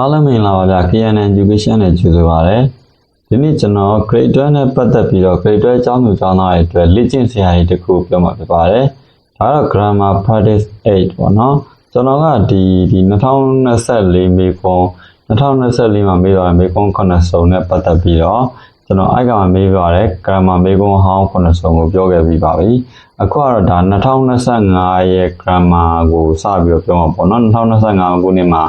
အားလုံးမင်္ဂလာပါဗျာ KNN Education နဲ့ကြိုဆိုပါရစေဒီနေ့ကျွန်တော် grade 12နဲ့ပတ်သက်ပြီးတော့ grade 12အကြောင်းသူကျောင်းသားတွေအတွက်လေ့ကျင့်စရာတွေတစ်ခုပြောမှာဖြစ်ပါတယ်ဒါကတော့ grammar practice 8ပေါ့နော်ကျွန်တော်ကဒီဒီ2024မေကွန်2024မှာမေးသွားတဲ့မေကွန်9စုံနဲ့ပတ်သက်ပြီးတော့ကျွန်တော်အိုက်ကမှာမေးသွားတဲ့ grammar မေကွန်ဟောင်း9စုံကိုပြောခဲ့ပြီးပါပြီအခုကတော့ဒါ2025ရဲ့ grammar ကိုစပြီးတော့ပြောမှာပေါ့နော်2025ခုနှစ်မှာ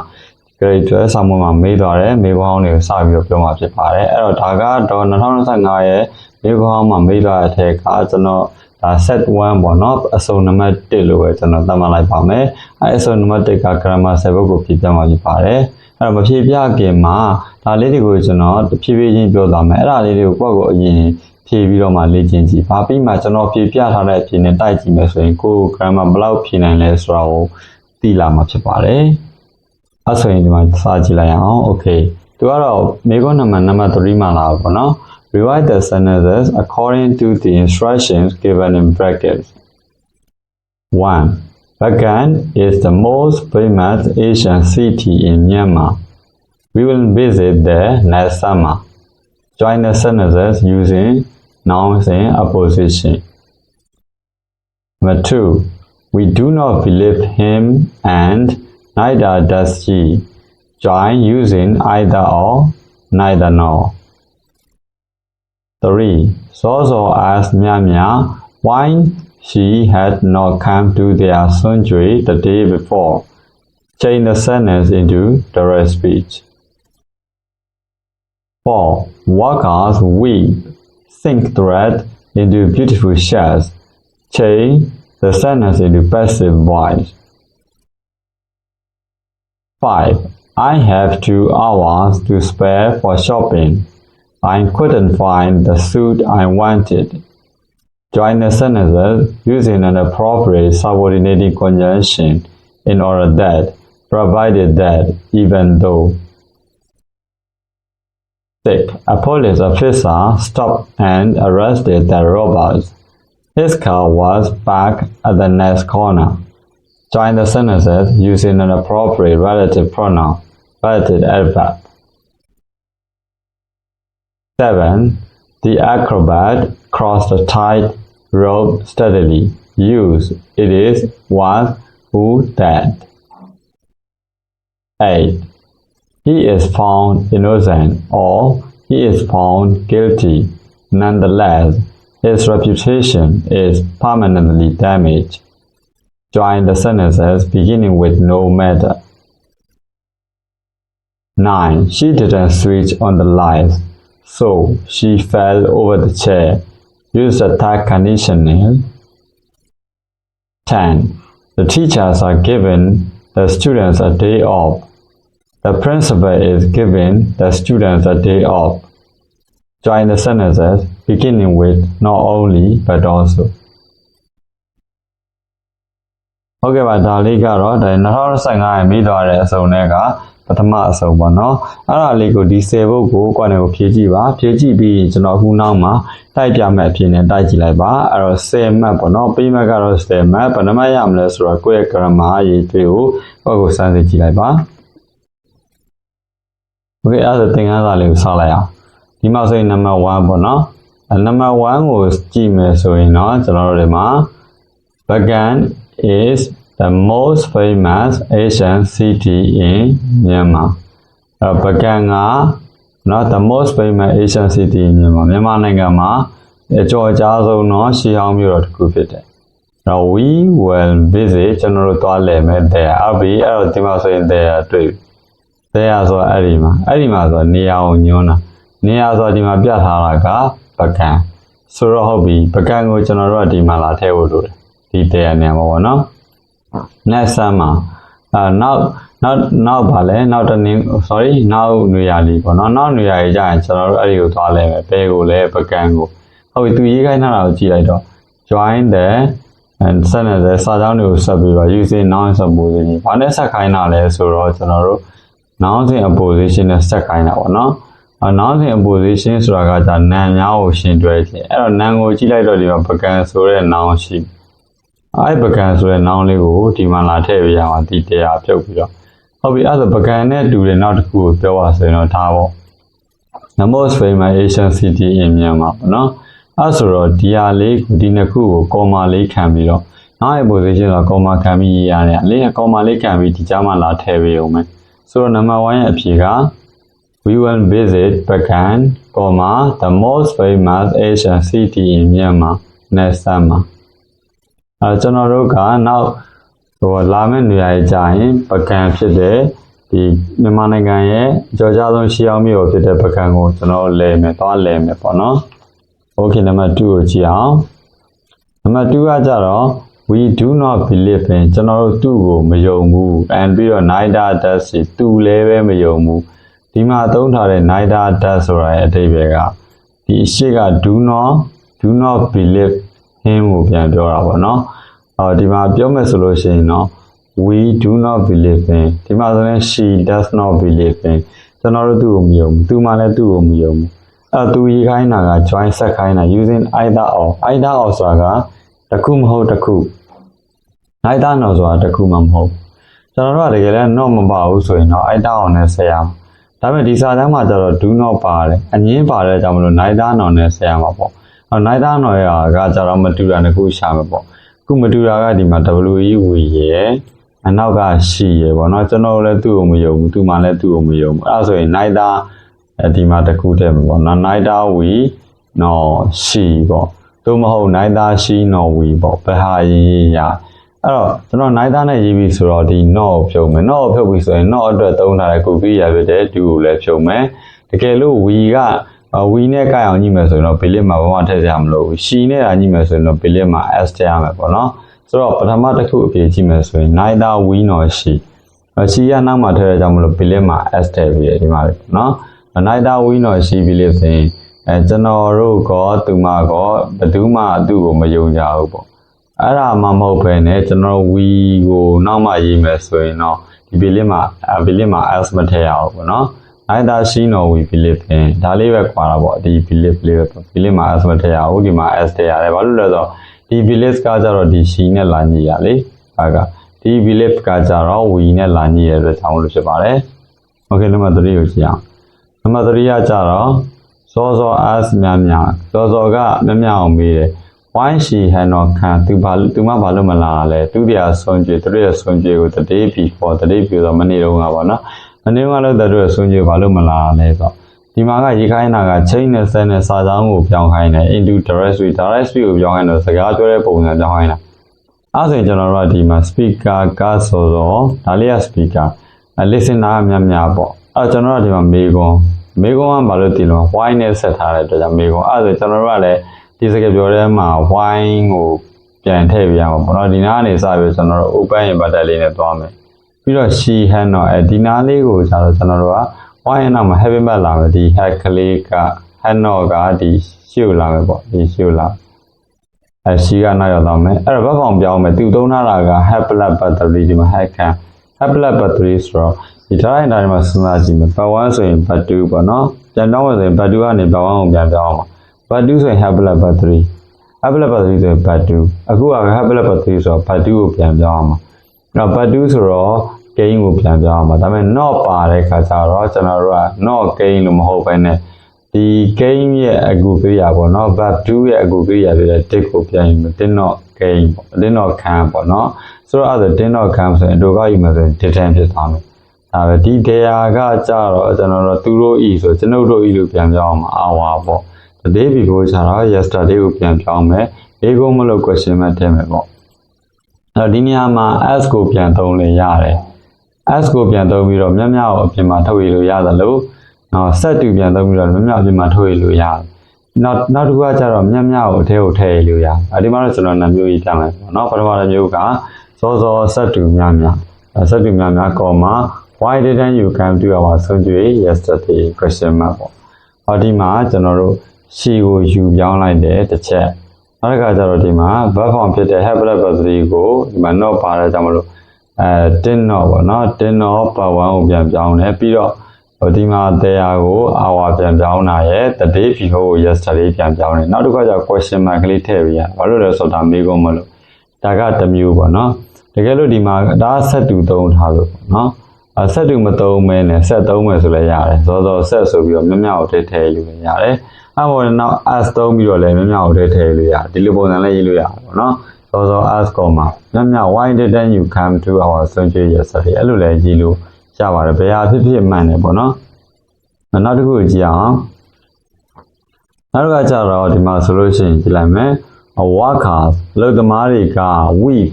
grade 12စာမွေးမှာမေးသွားတယ်မေးခွန်းတွေကိုစပြီးတော့ပြောမှာဖြစ်ပါတယ်အဲ့တော့ဒါကတော့2025ရဲ့မေးခွန်းမှာမေးသွားတဲ့အထက်ကကျွန်တော်ဒါ set 1ပေါ့နော်အစုံနံပါတ်1လို့ပဲကျွန်တော်သတ်မှတ်လိုက်ပါမယ်အဲ့အစုံနံပါတ်1က grammar 7ကိုဖြည့်ပြမှာဖြစ်ပါတယ်အဲ့တော့မဖြည့်ပြခင်မှာဒါလေးတွေကိုကျွန်တော်တဖြည်းဖြည်းချင်းပြောသွားမယ်အဲ့ဒါလေးတွေကိုကိုယ့်ကိုအရင်ဖြည့်ပြီးတော့မှလေ့ကျင့်ကြည့်။ဘာပြီးမှကျွန်တော်ဖြည့်ပြထားတဲ့အဖြေနဲ့တိုက်ကြည့်မယ်ဆိုရင်ကိုယ် grammar ဘယ်လောက်ဖြည့်နိုင်လဲဆိုတာကိုသိလာမှာဖြစ်ပါတယ်။ အဲ့ဆိုရင်ဒီမှာစာကြည့်လိုက်အောင် okay သူကတော့မေခွန်းနံပါတ်နံပါတ်3မှာလာပါတော့ rewrite the sentences according to the instructions given in brackets 1 Bagan is the most famous Asian city in Myanmar we will visit there next summer join the sentences using nouns in opposition number 2 we do not believe him and neither does she. Join using either or, neither nor. 3. Soso asked Mia Mia why she had not come to their surgery the day before. Change the sentence into direct speech. 4. Workers weave, sink thread into beautiful shells. Change the sentence into passive voice. 5. I have two hours to spare for shopping. I couldn't find the suit I wanted. Join the sentences using an appropriate subordinating conjunction in order that, provided that, even though. 6. A police officer stopped and arrested the robbers. His car was parked at the next corner. Join the sentences using an appropriate relative pronoun, relative adverb. 7. The acrobat crossed the tight rope steadily. Use it is, was, who, that. 8. He is found innocent or he is found guilty. Nonetheless, his reputation is permanently damaged. Join the sentences beginning with no matter. 9. She didn't switch on the lights, so she fell over the chair. Use the tag conditional. 10. The teachers are giving the students a day off. The principal is giving the students a day off. Join the sentences beginning with not only but also. ဟုတ်ကဲ့ပါဒါလေးကတော့ဒါ2025ရဲ့မိသွားတဲ့အစုံတွေကပထမအစုံပေါ့နော်အဲ့ဒါလေးကိုဒီ10ဘုတ်ကိုကွာနေကိုဖြည့်ကြည့်ပါဖြည့်ကြည့်ပြီးကျွန်တော်အခုနောက်မှာတိုက်ပြမဲ့အဖြစ်နဲ့တိုက်ကြည့်လိုက်ပါအဲ့တော့10မှတ်ပေါ့နော်ပြီးမှတ်ကတော့10မှတ်ဘယ်နှမှတ်ရမလဲဆိုတော့ကိုယ့်ရဲ့ grammar အရေးတွေ့ကိုကိုယ့်ကိုစမ်းစစ်ကြည့်လိုက်ပါโอเคအဲ့ဒါသင်ခန်းစာလေးကိုဆောက်လိုက်အောင်ဒီမှာဆိုရင် number 1ပေါ့နော်အဲ number 1ကိုကြည့်မယ်ဆိုရင်တော့ကျွန်တော်တို့ဒီမှာ Bagan is the most famous Asian city in Myanmar. အဲပကံကနော် the most famous Asian city in Myanmar မြန်မာနိုင်ငံမှာအကျော်အကြားဆုံးတော့ရှီဟောင်းမြို့တော်တစ်ခုဖြစ်တယ်။တော့ we will visit ကျွန်တော်တို့သွားလည်မယ် there အဘီအဲ့တော့ဒီမှာဆိုရင် there တွေ့ there ဆိုတော့အဲ့ဒီမှာအဲ့ဒီမှာဆိုတော့နေရာကိုညွှန်းတာနေရာဆိုတော့ဒီမှာပြထားတာကပကံဆိုတော့ဟုတ်ပြီပကံကိုကျွန်တော်တို့ကဒီမှာလာထည့်ဖို့လိုတယ် ဒီ there နေရာမှာပေါ့နော် next summer အာနောက်နောက်နောက်ပါလဲနောက်တနည်း sorry နောက်နေရာလေးပေါ့နော်နောက်နေရာကြီးကြာရင်ကျွန်တော်တို့အဲ့ဒီကိုသွားလဲပဲဘဲကိုလဲပကံကိုဟုတ်ပြီသူရေးခိုင်းထားတာကိုကြည့်လိုက်တော့ join the and sentence စာကြောင်းတွေကိုဆက်ပြီးတော့ using noun supposition ဘာနဲ့ဆက်ခိုင်းတာလဲဆိုတော့ကျွန်တော်တို့ noun in opposition နဲ့ဆက်ခိုင်းတာပေါ့နော်အ noun in opposition ဆိုတာကじゃနာမ်များကိုရှင်းတွဲခြင်းအဲ့တော့နာမ်ကိုကြည့်လိုက်တော့ဒီမှာပကံဆိုတဲ့ noun ရှိတယ် အဲ့ပကံဆိုတဲ့နောင်လေးကိုဒီမှာလာထည့်ပေးရအောင်ဒီတရားပြုတ်ပြီးတော့ဟုတ်ပြီအဲ့ဒါပကံနဲ့တူတယ်နောက်တစ်ခုကိုပြောပါဆိုရင်တော့ဒါပေါ့ the most famous Asian city in Myanmar ပေါ့နော်အဲ့ဆိုတော့ဒီဟာလေးကိုဒီနှစ်ခုကိုကောမာလေးခံပြီးတော့နောက်ရဲ့ position တော့ကောမာခံပြီးရေးရတယ်အလေးကောမာလေးခံပြီးဒီကြားမှာလာထည့်ပေးအောင်မယ်ဆိုတော့ number 1ရဲ့အဖြေက we will visit Bagan, comma the most famous Asian city in Myanmar next summer အဲကျွန်တော်တို့ကနောက်ဟိုလာမယ့်နေရာကြီးကြာရင်ပကံဖြစ်တဲ့ဒီမြန်မာနိုင်ငံရဲ့ကြော်ကြားဆုံးရှီအောင်မြို့ဖြစ်တဲ့ပကံကိုကျွန်တော်လဲမယ်သွားလဲမယ်ပေါ့နော်။ Okay နံပါတ်2ကိုကြည့်အောင်။နံပါတ်2ကကြတော့ we do not believe in ကျွန်တော်တို့သူ့ကိုမယုံဘူး and ပြီးတော့ neither does she သူလည်းပဲမယုံဘူးဒီမှာသုံးထားတဲ့ neither does ဆိုတာရဲ့အဓိပ္ပာယ်ကဒီအရှိက do not do not believe him ကိုပြန်ပြောတာပေါ့နော်။အော်ဒီမှာပြောမယ်ဆိုလို့ရှိရင်တော့ we do not believe in ဒီမှာဆိုရင် she does not believe in ကျွန်တော်တို့သူ့ကိုမယုံဘူးသူမှလည်းသူ့ကိုမယုံဘူးအဲ့သူရေးခိုင်းတာက join ဆက်ခိုင်းတာ using either or either or ဆိုတာကတစ်ခုမဟုတ်တစ်ခု either or ဆိုတာတစ်ခုမှမဟုတ်ကျွန်တော်တို့ကတကယ်လည်း not မပါဘူးဆိုရင်တော့ either or နဲ့ဆက်ရမှာဒါပေမဲ့ဒီစာတမ်းမှာကျတော့ do not ပါတယ်အငင်းပါတယ်ကြောင့်မလို့ neither nor နဲ့ဆက်ရမှာပေါ့ အဲ့ neither nor ရကကျတော့မတူတာတစ်ခုရှာမှာပေါ့ခုမတူတာကဒီမှာ w e w ရဲ့အနောက်ကရှိရယ်ပေါ့နော်ကျွန်တော်လည်းသူ့ကိုမယုံဘူးသူမှလည်းသူ့ကိုမယုံဘူးအဲ့ဒါဆိုရင် neither အဲဒီမှာတစ်ခုတည်းပေါ့နော် neither we nor she ပေါ့သို့မဟုတ် neither she nor we ပေါ့ဘယ်ဟာရေးရအဲ့တော့ကျွန်တော် neither နဲ့ရေးပြီးဆိုတော့ဒီ not ကိုဖြုတ်မယ် not ကိုဖြုတ်ပြီးဆိုရင် not အတွက်သုံးထားတဲ့ကုကိရိယာဖြစ်တဲ့ do ကိုလည်းဖြုတ်မယ်တကယ်လို့ we က ဝီနဲ့ကိုက်အောင်ညှိမယ်ဆိုရင်တော့ဘေလစ်မှာဘာမှထည့်စရာမလိုဘူးရှီနဲ့ညှိမယ်ဆိုရင်တော့ဘေလစ်မှာ S ထည့်ရမယ်ပေါ့နော်ဆိုတော့ပထမတစ်ခုအပြင်ကြည့်မယ်ဆိုရင် neither we nor she ရှီကနောက်မှာထည့်ရကြမလို့ဘေလစ်မှာ S ထည့်ပြီးရဒီမှာလေနော် neither we nor she ပြီးလို့ဆိုရင်အဲကျွန်တော်တို့ကသူမကဘယ်သူမှသူ့ကိုမယုံကြဘူးပေါ့အဲ့ဒါမှမဟုတ်ပဲねကျွန်တော် we ကိုနောက်မှရေးမယ်ဆိုရင်တော့ဒီဘေလစ်မှာဘေလစ်မှာ S မထည့်ရဘူးပေါ့နော် เนาะ neither she nor we believe in ဒါလေးပဲခွာတာပေါ့ဒီ believe လေးပဲ believe မှာ s မထည့်ရဘူးဒီမှာ s ထည့်ရတယ်ဘာလို့လဲဆိုတော့ဒီ believe ကကြတော့ဒီ she နဲ့လာညီရလေဟာကဒီ believe ကကြတော့ we နဲ့လာညီရတဲ့အတွက်ကြောင့်လို့ဖြစ်ပါတယ် okay နံပါတ်3ကိုကြည့်အောင်နံပါတ်3ကကြတော့စောစော as များများစောစောကများများအောင်မေးတယ် why she had not come သူဘာသူမဘာလို့မလာလဲသူတရားဆုံးကြည့်သူရဲ့ဆုံးကြည့်ကို the day before the day before မနေ့တုန်းကပေါ့နော် မနေ့ကလည်းသူရဲ့ဆုံးကြည့်ဘာလို့မလာလဲဆိုဒီမှာကရေးခိုင်းတာက chain နဲ့ set နဲ့စာကြောင်းကိုပြောင်းခိုင်းတယ် into directory directory ကိုပြောင်းခိုင်းတော့စကားပြောတဲ့ပုံစံပြောင်းခိုင်းတာအဲဆိုရင်ကျွန်တော်တို့ကဒီမှာ speaker ကဆိုတော့ဒါလေးက speaker listener ကများများပေါ့အဲကျွန်တော်တို့ကဒီမှာမေကွန်မေကွန်ကဘာလို့တည်လို့ why နဲ့ဆက်ထားတဲ့အတွက်ကြောင့်မေကွန်အဲဆိုကျွန်တော်တို့ကလည်းဒီစကားပြောထဲမှာ why ကိုပြန်ထည့်ပြရမှာပေါ့နော်ဒီနားကနေစပြီးကျွန်တော်တို့ open inverter လေးနဲ့သွားမယ် ပြီးတော့ she hand တော့အဲဒီနားလေးကိုကျတော့ကျွန်တော်တို့က why နောက်မှာ heavy metal လာမယ်ဒီ head ကလေးက hand တော့ကဒီရှုပ်လာမယ်ပေါ့ဒီရှုပ်လာအဲ she ကနောက်ရောက်သွားမယ်အဲ့တော့ဘက်ဖောင်ပြောင်းမယ်သူသုံးထားတာက head blood battery ဒီမှာ head can head blood battery ဆိုတော့ဒီထားတိုင်းတိုင်းမှာစဉ်းစားကြည့်မယ် part 1ဆိုရင် part 2ပေါ့နော်ပြန်ပြောင်းမယ်ဆိုရင် part 2ကနေ part 1ကိုပြန်ပြောင်းအောင် part 2ဆိုရင် head blood battery head blood battery ဆိုရင် part 2အခုက head blood battery ဆိုတော့ part 2ကိုပြန်ပြောင်းအောင်အဲ့တော့ part 2ဆိုတော့ gain ကိုပြန်ပြောင်းအောင်ဒါပေမဲ့ not ပါတဲ့ခါကျတော့ကျွန်တော်တို့က not gain လို့မဟုတ်ဘဲနဲ့ဒီ gain ရဲ့အကူကိရိယာပေါ့နော် verb 2ရဲ့အကူကိရိယာဖြစ်တဲ့ did ကိုပြန်ရင် did not gain ပေါ့ did not can ပေါ့နော်ဆိုတော့အဲ့ဒါ did not can ဆိုရင်အတူကယူမယ်ဆိုရင် didn't ဖြစ်သွားမယ်ဒါပဲဒီ there ကကြတော့ကျွန်တော်တို့သူတို့ e ဆိုကျွန်ုပ်တို့ e လို့ပြန်ပြောင်းအောင် hour ပေါ့ the day before ကျတော့ yesterday ကိုပြန်ပြောင်းမယ်ဘေးကုန်းမလို့ question mark ထည့်မယ်ပေါ့အဲ့တော့ဒီနေရာမှာ as ကိုပြန်သုံးလို့ရတယ် as ကိုပြန်သုံးပြီးတော့မြတ်မြတ်ကိုအပြင်မှာထုတ်ရလို့ရတယ်လို့နော် set တူပြန်သုံးပြီးတော့မြတ်မြတ်အပြင်မှာထုတ်ရလို့ရတယ်နောက်နောက်တစ်ခုကကျတော့မြတ်မြတ်ကိုအထဲကိုထည့်ရလို့ရတယ်အဲဒီမှာတော့ကျွန်တော်နှစ်မျိုးကြီးပြမယ်ပေါ့နော်ပထမတစ်မျိုးကစောစော set တူမြတ်မြတ် set တူမြတ်မြတ် comma why didn't you come to our surgery yesterday question mark ပေါ့ဟောဒီမှာကျွန်တော်တို့ရှီကိုယူပြောင်းလိုက်တယ်တစ်ချက်နောက်တစ်ခါကျတော့ဒီမှာ verb form ဖြစ်တဲ့ have blood battery ကိုဒီမှာ not ပါတဲ့ကြောင့်မလို့ အဲတင်းတော့ပေါ့နော်တင်းတော့ power 1ကိုပြန်ပြောင်းတယ်ပြီးတော့ဟိုဒီမှာတရားကို hour ပြန်ပြောင်းတာရဲ့ the day before ကို yesterday ပြန်ပြောင်းတယ်နောက်တစ်ခါကျ question mark ကလေးထည့်ပေးရဘာလို့လဲဆိုတော့မေးကုန်မလို့ဒါကတစ်မျိုးပေါ့နော်တကယ်လို့ဒီမှာဒါဆက်တူသုံးထားလို့ပေါ့နော်အဆက်တူမသုံးမဲနဲ့ဆက်သုံးမယ်ဆိုလည်းရတယ်စောစောဆက်ဆိုပြီးတော့မြမြောက်ထည့်ထည့်လို့လည်းရတယ်အဲ့ပေါ်နောက် as သုံးပြီးတော့လည်းမြမြောက်ထည့်ထည့်လို့ရတယ်ဒီလိုပုံစံလေးရေးလို့ရတယ်ပေါ့နော် စောစော as ကောမှာမြမြောက် why didn't you come to our surgery yesterday အဲ့လိုလည်းရေးလို့ရပါတယ်ဘယ်ဟာဖြစ်ဖြစ်မှန်တယ်ပေါ့နော်နောက်တစ်ခုကြည့်အောင်နောက်ကကြတော့ဒီမှာဆိုလို့ရှိရင်ကြည့်လိုက်မယ် workers လုပ်သမားတွေက weave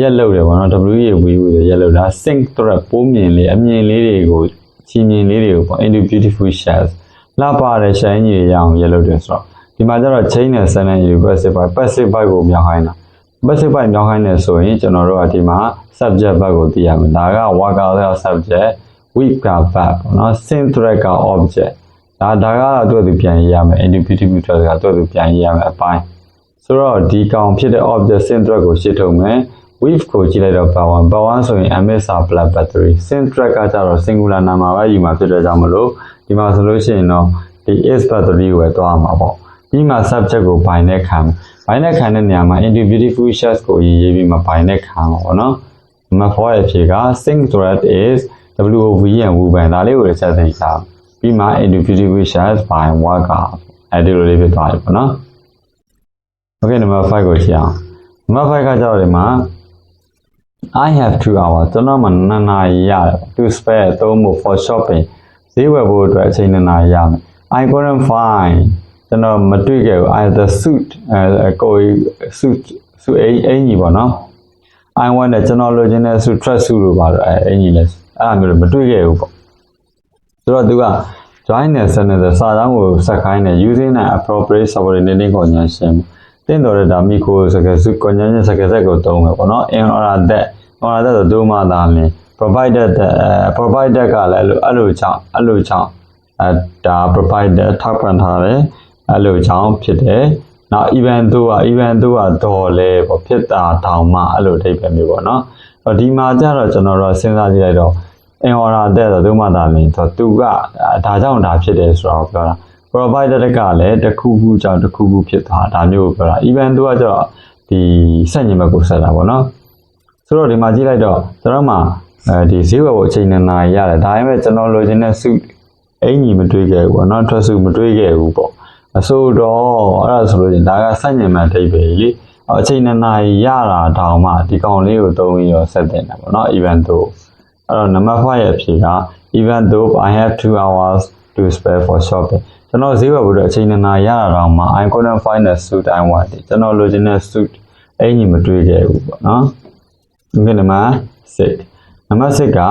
ရက်လုပ်တယ်ပေါ့နော် W ရေ weave တွေရက်လုပ်တာ sync thread ပိုးမြင်လေးအမြင်လေးတွေကိုချီမြင်လေးတွေကိုပေါ့ into beautiful shells လှပတဲ့ shine ကြီးရအောင်ရက်လုပ်တယ်ဆိုတော့ဒီမှာကျတော့ chain နဲ့ send နဲ့ passive byte passive byte ကိုမြောက်ခိုင်းတာ passive byte မြောက်ခိုင်းတယ်ဆိုရင်ကျွန်တော်တို့ကဒီမှာ subject byte ကိုသိရမယ်ဒါက worker က subject weave က verb ပေါ့နော် sync thread က object ဒါဒါကတော့သူ့အတူပြန်ရေးရမယ် into beautiful shells ကသူ့အတူပြန်ရေးရမယ်အပိုင်းဆိုတော့ဒီကောင်ဖြစ်တဲ့ object sync thread ကိုရှင်းထုတ်မယ် wave ကိုကြည့်လိုက်တော့ power 1 power 1ဆိုရင် ms plus battery sync thread ကကြတော့ singular number ပဲယူမှာဖြစ်တဲ့ကြောင့်မလို့ဒီမှာဆိုလို့ရှိရင်တော့ဒီ is battery ကိုပဲတွားမှာပေါ့ပြီးမှ subject ကို bind နဲ့ခံမယ် bind နဲ့ခံတဲ့နေရာမှာ into beautiful shells ကိုရေးရေးပြီးမှ bind နဲ့ခံမှာပေါ့နော် number 4ရဲ့ဖြေက sync thread is wov and woban ဒါလေးကိုလည်းဆက်သိထားပြီးမှ into beautiful shells by worker အဲ့ဒီလိုလေးဖြစ်သွားပြီပေါ့နော် okay number 5ကိုရှင်းအောင် number 5ကကြောက်တယ်မှာ I have 2 hours ကျွန်တော်မှ2နာရီရတယ် to spare သုံးဖို့ for shopping ဈေးဝယ်ဖို့အတွက်အချိန်2နာရီရမယ် I couldn't find ကျွန်တော်မတွေ့ခဲ့ဘူး I the suit အဲကို suit suit အင်ကြီးပေါ့နော် I want တဲ့ကျွန်တော်လိုချင်တဲ့ suit dress suit လို့ပါတော့အဲအင်ကြီးလဲအဲ့လိုမျိုးမတွေ့ခဲ့ဘူးပေါ့ဆိုတော့သူက join နဲ့ send တဲ့စာကြောင်းကိုဆက်ခိုင်းတယ် using an appropriate subordinating conjunction တင်တော်ရတာမိခိုစကားစု conjunction စကားဆက်ကိုသုံးမယ်ပေါ့နော် in order that order that ဆိုဒုမှသာလင် provided that provided ကလည်းအဲ့လိုအဲ့လိုကြောင့်အဲ့လိုကြောင့်အဲဒါ provided ထောက်ပံ့ထားတယ် အဲ့လိုကြောင့်ဖြစ်တယ်နောက် event တို့က event တို့ကတော့လဲပေါ့ဖြစ်တာတောင်မှအဲ့လိုအဓိပ္ပာယ်မျိုးပေါ့နော်အဲ့ဒီမှာကျတော့ကျွန်တော်တို့စဉ်းစားကြည့်လိုက်တော့ in order that ဆိုဒုမှသာလင်ဆိုသူကဒါကြောင့်ဒါဖြစ်တယ်ဆိုတော့ပြောတာ provider ကလည်းတစ်ခုခုကြောင့်တစ်ခုခုဖြစ်သွားဒါမျိုးကိုပြောတာ even သူကကျတော့ဒီစက်ညင်ဘက်ကိုဆက်တာပေါ့နော်ဆိုတော့ဒီမှာကြည့်လိုက်တော့ကျွန်တော်မှအဲဒီဈေးဝယ်ဖို့အချိန်နဲ့နာရီရတယ်ဒါပေမဲ့ကျွန်တော်လိုချင်တဲ့ suit အင်ကြီးမတွေးခဲ့ဘူးပေါ့နော် dress suit မတွေးခဲ့ဘူးပေါ့ အဆိုတော့အဲ့ဒါဆိုလို့ရင်ဒါကစက်ညင်မှအတိတ်ပဲလေအချိန်နဲ့နာရီရတာတောင်မှဒီကောင်လေးကိုသုံးပြီးတော့ဆက်တင်တာပေါ့နော် even though အဲ့တော့ number 5ရဲ့အဖြေက even though I have 2 hours to spare for shopping ကျွန်တော်ဈေးဝယ်ဖို့အတွက်အချိန်နှစ်နာရီရတာတော့မှ I couldn't find a suit I wanted ကျွန်တော်လိုချင်တဲ့ suit အင်ကြီးမတွေ့ခဲ့ဘူးပေါ့နော်ဒီနံပါတ်6နံပါတ်6က a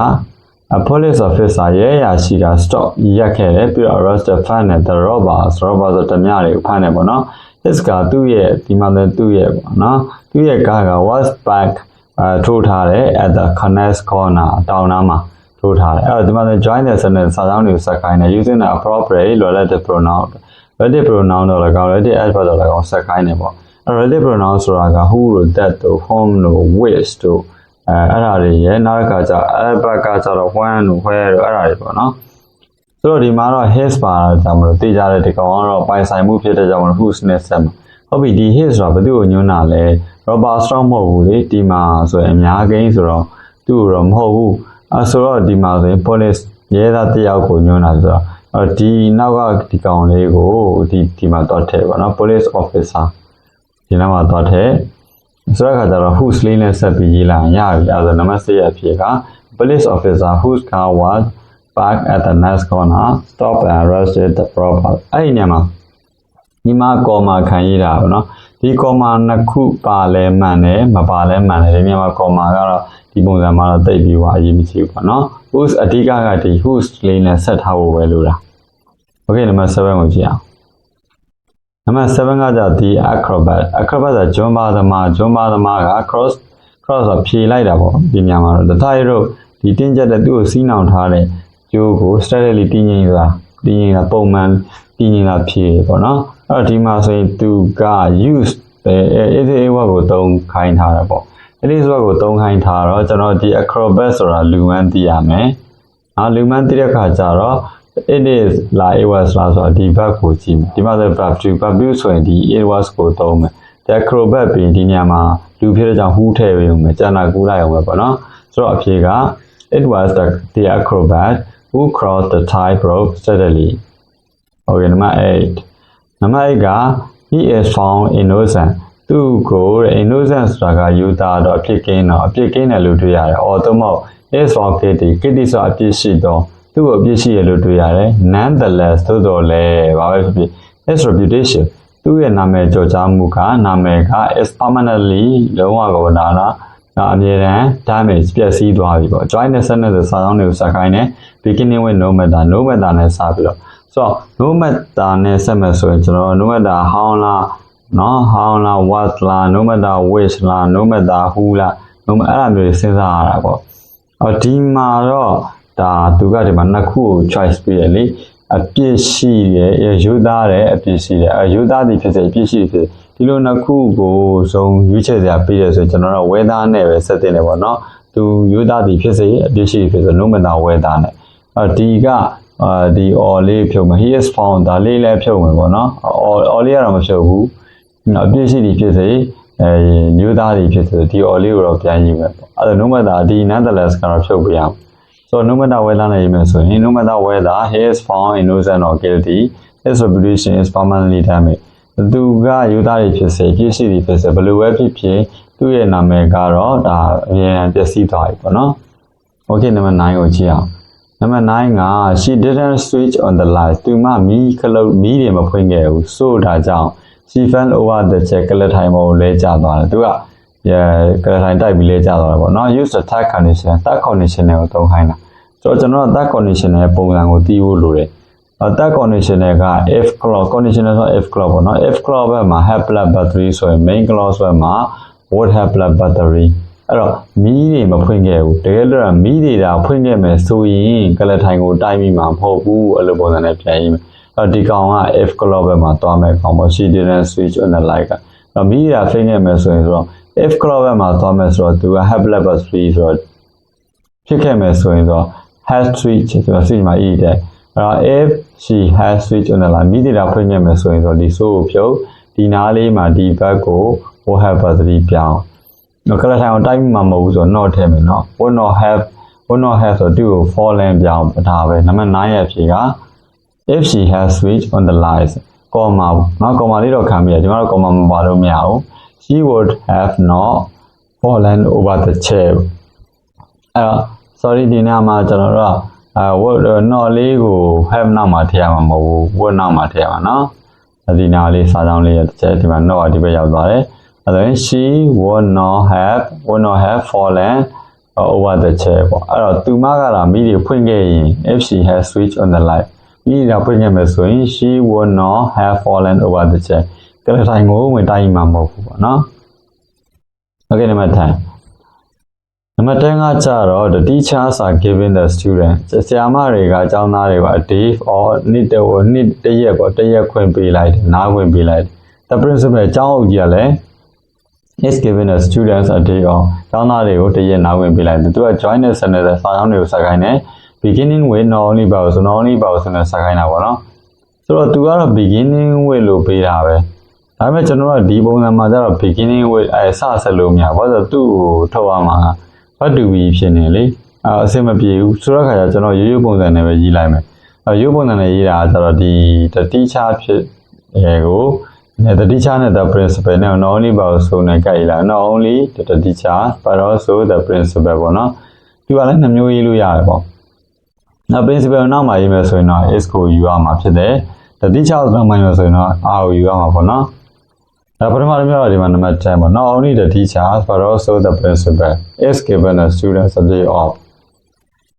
police officer ရဲရရှိက stop ရက်ခဲ့တယ်ပြီးတော့ arrest the fan နဲ့ the robbers robbers ဆိုတမျှတွေကိုဖမ်းတယ်ပေါ့နော် his ကသူ့ရဲ့ဒီမှာလည်းသူ့ရဲ့ပေါ့နော်သူ့ရဲ့ကားက was back အဲထိုးထားတယ် at the connect corner တောင်နားမှာထိုးထားတယ်အဲ့တော့ဒီမှာ join the sentence စာကြောင်းတွေကိုဆက်ခိုင်းတယ် using the appropriate relative pronoun relative pronoun တော့လည်းကောင်း relative adverb တော့လည်းကောင်းဆက်ခိုင်းတယ်ပေါ့အဲ့ relative pronoun ဆိုတာက who တို့ that တို့ whom တို့ which တို့ အဲအဲ့ဒါတွေရဲ့နောက်ကကြ adverb ကကြတော့ when တို့ where တို့အဲ့ဒါတွေပေါ့နော်ဆိုတော့ဒီမှာတော့ his ပါတာကြောင့်မလို့သိကြတဲ့ဒီကောင်ကတော့ပိုင်ဆိုင်မှုဖြစ်တဲ့ကြောင့်မလို့ whose နဲ့ဆက်မှာဟုတ်ပြီဒီ his ဆိုတာဘယ်သူ့ကိုညွှန်းတာလဲ Robert Strong မဟုတ်ဘူးလေဒီမှာဆိုရင်အများကိန်းဆိုတော့သူ့ကိုတော့မဟုတ်ဘူးအဲဆိုတော့ဒီမှာဆိုရင် police ရဲသားတယောက်ကိုညွှန်းတာဆိုတော့အဲဒီနောက်ကဒီကောင်လေးကိုဒီဒီမှာတော့ထည့်ပါနော် police officer ဒီနောက်မှာတော့ထည့် ဆိုတဲ့အခါကျတော့ whose လေးနဲ့ဆက်ပြီးရေးလိုက်ရပြီအဲဒါနံပါတ်6ရဲ့အဖြစ်က police officer whose car was parked at the next corner stop and arrested the robber အဲ့ဒီနေရာမှာညီမကော်မာခံရတာပေါ့နော်ဒီကော်မာနှစ်ခုပါလဲမှန်တယ်မပါလဲမှန်တယ်ဒီမြန်မာကော်မာကတော့ဒီပုံစံမှာတော့တိတ်ပြီးွားအရေးမကြီးဘူးပေါ့နော် whose အဓိကကဒီ whose လေးနဲ့ဆက်ထားဖို့ပဲလို့လား okay နံပါတ်7ကိုကြည့်အောင် နံပါတ်7ကကြဒီ acrobat acrobat ကဂျွန်ဘာသမားဂျွန်ဘာသမားက cross cross ဆိုဖြေလိုက်တာပေါ့ဒီညမှာတော့တထားရတော့ဒီတင်းကျပ်တဲ့သူ့ကိုစီးနှောင်ထားတဲ့ကျိုးကို steadily တင်းငိမ့်တာတင်းငိမ့်တာပုံမှန်တင်းငိမ့်တာဖြေပေါ့နော်အဲ့တော့ဒီမှာဆိုရင်သူက use အဲအေးအေးဝါကိုသုံးခိုင်းထားတာပေါ့အဲ့ဒီဆိုကိုသုံးခိုင်းထားတော့ကျွန်တော်ဒီ acrobat ဆိုတာလူမှန်းသိရမယ်။အာလူမှန်းသိတဲ့ခါကျတော့ it is လာ it was လာဆိုတော့ဒီ verb ကိုကြည့်မယ်ဒီမှာဆို verb to verb ဆိုရင်ဒီ it was ကိုသုံးမယ်ဒီ acrobat ပြီးဒီညမှာလူဖြစ်တဲ့ကြောင့် who ထည့်ပေးဦးမယ်ကျန်တာကူးလိုက်အောင်ပဲပေါ့နော်ဆိုတော့အဖြေက it was the the acrobat who crossed the tightrope steadily okay နံပါတ်8နံပါတ်8က he is found innocent သူ့ကို innocent ဆိုတာကယူတာတော့အပြစ်ကင်းတော့အပြစ်ကင်းတယ်လို့တွေ့ရတယ်။အော်သို့မဟုတ် is found guilty guilty ဆိုတာအပြစ်ရှိတော့ သူ့ကိုအပြစ်ရှိရလို့တွေ့ရတယ်။ nonetheless သို့တော်လည်းဘာပဲဖြစ်ဖြစ် his reputation သူ့ရဲ့နာမည်ကြော်ကြားမှုကနာမည်က is permanently လုံးဝကိုဒါလားဒါအမြဲတမ်း damage ပျက်စီးသွားပြီပေါ့ join နဲ့ဆက်နေတဲ့စာကြောင်းတွေကိုစခိုင်းနေ beginning with no matter no matter နဲ့စပြီးတော့ဆိုတော့ no matter နဲ့ဆက်မယ်ဆိုရင်ကျွန်တော် no matter how လားနော် how လား what လား no matter which လား no matter who လား no matter အဲ့လိုမျိုးစဉ်းစားရတာပေါ့အော်ဒီမှာတော့ ဒါသူကဒီမှာနှစ်ခုကို choice ပေးရလေအပြစ်ရှိတယ်ယူသားတယ်အပြစ်ရှိတယ်အယူသားသည်ဖြစ်စေအပြစ်ရှိဖြစ်ဒီလိုနှစ်ခုကိုစုံရွေးချယ်စရာပေးရဆိုကျွန်တော်တို့ဝဲသားနဲ့ပဲဆက်တင်တယ်ပေါ့နော်သူယူသားသည်ဖြစ်စေအပြစ်ရှိဖြစ်စေ no matter ဝဲသားနဲ့အော်ဒီကအာဒီ all လေးဖြုတ်မယ် he is found ဒါလေးလည်းဖြုတ်မယ်ပေါ့နော် all all လေးကတော့မဖြုတ်ဘူးအပြစ်ရှိသည်ဖြစ်စေအဲမျိုးသားတွေဖြစ်စေဒီ all လေးကိုတော့ပြန်ရေးမယ်ပေါ့အဲ့ဒါ no matter ဒီ nonetheless ကတော့ဖြုတ်ပြရအောင် So no matter whether နဲ့ရေးမယ်ဆိုရင် no matter whether he is found innocent or guilty his reputation is permanently damaged သူကယူသားတွေဖြစ်စေပြည့်ရှိတွေဖြစ်စေဘယ်လိုပဲဖြစ်ဖြစ်သူ့ရဲ့နာမည်ကတော့ဒါအမြဲတမ်းပျက်စီးသွားပြီပေါ့နော် Okay နံပါတ်9ကိုကြည့်အောင်နံပါတ်9က she didn't switch on the light သူမမီးခလုတ်မီးတွေမဖွင့်ခဲ့ဘူးဆိုဒါကြောင့် she fell over the chair ကလထိုင်ပေါ်ကိုလဲကျသွားတယ်သူကရ ကလထိုင်တိုက်ပြီးလဲကျသွားတယ်ပေါ့နော် use the third condition third condition ကိုသုံးခိုင်းတာဆိုတော့ကျွန်တော် third condition ရဲ့ပုံစံကိုသိဖို့လိုတယ်အ third conditional က if clause conditional ဆို if clause ပေါ့နော် if clause ဘက်မှာ have plus battery ဆိုရင် main clause ဘက်မှာ would have plus battery အဲ့တော့မီးတွေမဖွင့်ခဲ့ဘူးတကယ်လို့မီးတွေဒါဖွင့်ခဲ့မယ်ဆိုရင်ကလထိုင်ကိုတိုက်မိမှာမဟုတ်ဘူးအဲ့လိုပုံစံနဲ့ပြန်ရေးမယ်အဲ့ဒီကောင်က if clause ဘက်မှာသွားမယ်ကောင်ပေါ့ she didn't switch on the light ကအဲ့မီးတွေဖွင့်ခဲ့မယ်ဆိုရင်ဆိုတော့ if clause ဘက်မှာသွားမယ်ဆိုတော့သူက have plus battery ဆိုတော့ဖြစ်ခဲ့မယ်ဆိုရင်ဆိုတော့ has switch ဆိုတော့ switch မှာ e တဲ့အဲ့တော့ if she has switch on the light မိသေးတာဖွင့်ခဲ့မယ်ဆိုရင်ဆိုတော့ဒီ so ကိုဖြုတ်ဒီနားလေးမှာဒီဘက်ကို will have battery ပြောင်းနော်ကလထိုင်အောင်တိုက်မှာမဟုတ်ဘူးဆိုတော့ not ထည့်မယ်နော် will not have will not have ဆိုတော့သူ့ကို fallen ပြောင်းဒါပဲနံပါတ်9ရဲ့အဖြေက if she has switch on the lights ကောမာနော်ကောမာလေးတော့ခံပြရဒီမှာတော့ကောမာမပါလို့မရဘူး she would have not fallen over the chair အဲ့တော့ sorry ဒီနေ့မှာကျွန်တော်တို့ကအဲ word not လေးကို have နောက်မှာထည့်ရမှာမဟုတ်ဘူး word နောက်မှာထည့်ရမှာနော်ဒီနာလေးစာကြောင်းလေးရဲ့တစ်ချက်ဒီမှာ not ဒီဘက်ရောက်သွားတယ်အဲ့တော့ she would not have would not have fallen over the chair ပေါ့အဲ့တော့သူမကလာမိတွေဖွင့်ခဲ့ရင် if she has switched on the light မိတာဖွင့်ခဲ့မယ်ဆိုရင် she would not have fallen over the chair ကလေးတိုင်းကိုဝင်တိုင်းမှာမဟုတ်ဘူးပေါ့နော် Okay နံပါတ်10နံပါတ်10ကကြတော့ the teachers are giving the student ဆရာမတွေကအကြောင်းသားတွေကို a day or နေ့တဝနေ့တရက်ပေါ့တရက်ခွင့်ပေးလိုက်တယ်နားခွင့်ပေးလိုက်တယ် the principal အကြောင်းအုပ်ကြီးကလည်း is giving the students a day off ကျောင်းသားတွေကိုတရက်နားဝင်ပေးလိုက်တယ်သူက join တဲ့ center တဲ့စာကြောင်းတွေကိုစခိုင်းတယ် beginning with not only about so not only about ဆိုတဲ့စခိုင်းတာပေါ့နော်ဆိုတော့သူကတော့ beginning with လို့ပေးတာပဲ ဒါပေမဲ့ကျွန်တော်တို့ကဒီပုံစံမှာကျတော့ beginning with အဲစဆက်လို့မရဘူးဘာလို့သူ့ကိုထုတ်ရမှာက what do we ဖြစ်နေလေအဲအဆင်မပြေဘူးဆိုတော့ခါကျကျွန်တော်ရိုးရိုးပုံစံနဲ့ပဲရေးလိုက်မယ်အဲရိုးပုံစံနဲ့ရေးတာကကျတော့ဒီ the teacher ဖြစ်ရေကို the teacher နဲ့ the principal နဲ့ not only about so နဲ့ကြိုက်လာ not only the teacher but also the principal ပေါ့နော်ဒီကလည်းနှမျိုးရေးလို့ရတယ်ပေါ့နောက် principal နောက်မှာရေးမယ်ဆိုရင်တော့ is ကိုယူရမှာဖြစ်တယ် the teacher နောက်မှာရေးမယ်ဆိုရင်တော့ r ကိုယူရမှာပေါ့နော် ဒါပထမတစ်မျိုးတော့ဒီမှာနံပါတ်10ပေါ့ not only the teacher but also the principal is given the students a day off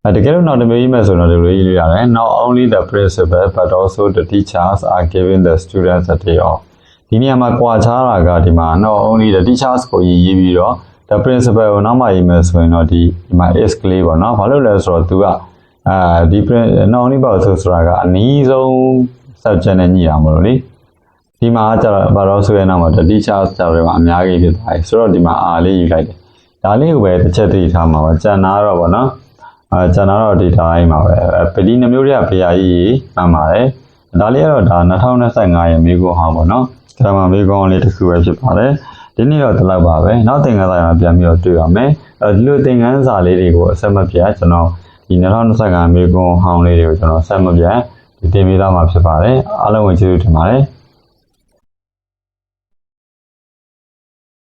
အဲတကယ်လို့နောက်တစ်မျိုးရေးမယ်ဆိုတော့ဒီလိုရေးလို့ရတယ် not only the principal but also the teachers are giving the students a day off ဒီနေရာမှာကွာခြားတာကဒီမှာ not only the teachers ကိုရေးရေးပြီးတော့ the principal ကိုနောက်မှရေးမယ်ဆိုရင်တော့ဒီဒီမှာ is ကလေးပေါ့နော်ဘာလို့လဲဆိုတော့သူကအာဒီ not only ပေါ့ဆိုဆိုတာကအနည်းဆုံး subject နဲ့ညှိတာမလို့လေ ဒီမှာကျတော့ဘာလို့ဆိုရင်တော့ the teachers ကျတော့အများကြီးဖြစ်သွားပြီဆိုတော့ဒီမှာ r လေးယူလိုက်တယ်ဒါလေးကိုပဲတစ်ချက်သိထားမှာပါကျန်တာတော့ပေါ့နော်အဲကျန်တာတော့ဒီတိုင်းပါပဲပဒီနှမျိုးတွေကဘရာကြီးမှန်ပါတယ်ဒါလေးကတော့ဒါ2025ရဲ့မိကိုဟောင်းပေါ့နော်ဂရမမေးကောင်းလေးတစ်ခုပဲဖြစ်ပါတယ်ဒီနေ့တော့ဒီလောက်ပါပဲနောက်သင်ခန်းစာမှာပြန်ပြီးတော့တွေ့ရမယ်အဲဒီလိုသင်ခန်းစာလေးတွေကိုအဆက်မပြတ်ကျွန်တော်ဒီ2025မေကွန်ဟောင်းလေးတွေကိုကျွန်တော်ဆက်မပြတ်ဒီတင်ပေးသွားမှာဖြစ်ပါတယ်အားလုံးကိုကျေးဇူးတင်ပါတယ်